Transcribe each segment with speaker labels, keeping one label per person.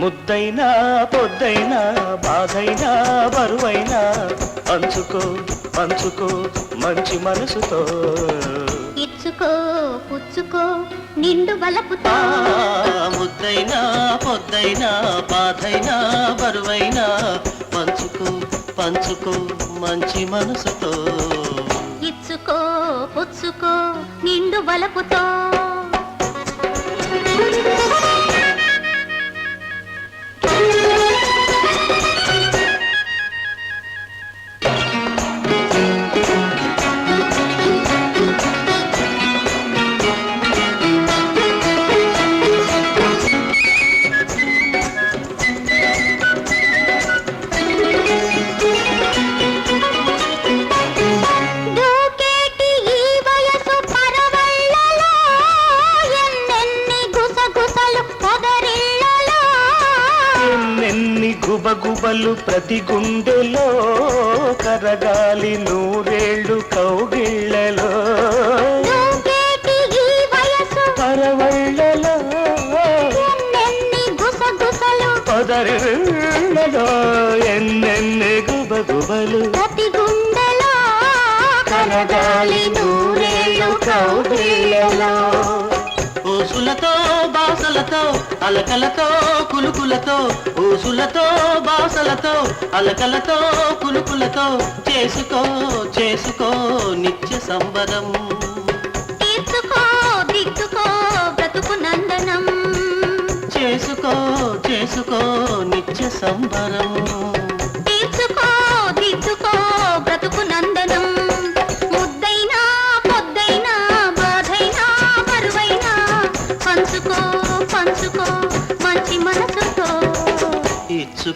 Speaker 1: ముద్దైనా పొద్దైనా బాధైనా బరువైనా పంచుకో పంచుకో మంచి మనసుతో.
Speaker 2: ఇచ్చుకో పుచ్చుకో నిండు బలపుతో.
Speaker 1: ముద్దైనా పొద్దైనా బాధైనా బరువైనా పంచుకో పంచుకో మంచి మనసుతో.
Speaker 2: ఇచ్చుకో పుచ్చుకో నిండు బలపుతో.
Speaker 1: గుబగుబలు ప్రతి గుండెలో కరగాలి నూరేళ్ళు కౌగిళ్ళలో. పరవళ్ళలో పదరిళ్ళలో ఎన్నెన్ని గుబగుబలు.
Speaker 2: ప్రతి గుండెలో
Speaker 1: కరగాలి నూరేళ్ళు కౌగిళ్ళలో. ఊసులతో బాసలతో అలకలతో కులుకులతో ఊసులతో బాసలతో అలకలతో కులుకులతో చేసుకో చేసుకో నిత్య సంబరం.
Speaker 2: తీర్చుకో దిద్దుకో బ్రతుకు నందనం.
Speaker 1: చేసుకో చేసుకో నిత్య సంబరం.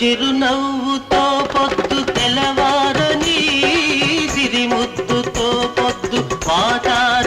Speaker 1: చిరునవ్వుతో పొద్దు తెలవారని సిరిముద్దుతో పొద్దు పాటారని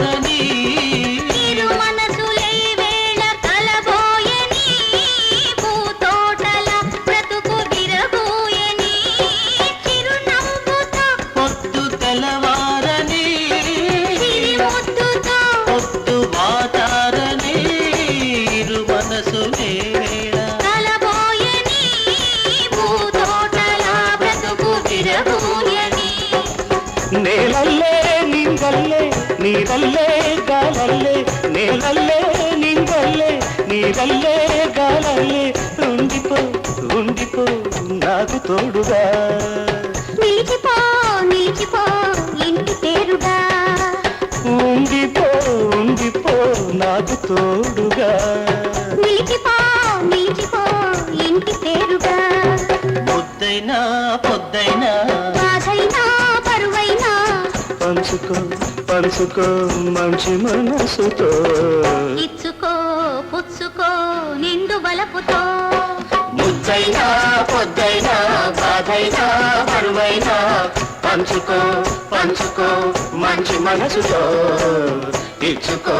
Speaker 1: నింగల్లే నీరల్లే గాలల్లే నేలల్లే నింగల్లే నీరల్లే గాలల్లే. ఉండిపో ఉండిపో నాకు తోడుగా. పంచుకో పంచుకో మంచి మనసుతో.
Speaker 2: ఇచ్చుకో పుచ్చుకో నిండు బలపుతో.
Speaker 1: ముద్దైనా పొద్దైనా బాధైనా బరువైనా. పంచుకో పంచుకో మంచి మనసుతో. ఇచ్చుకో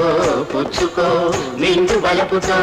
Speaker 1: పుచ్చుకో నిండు బలపుతో.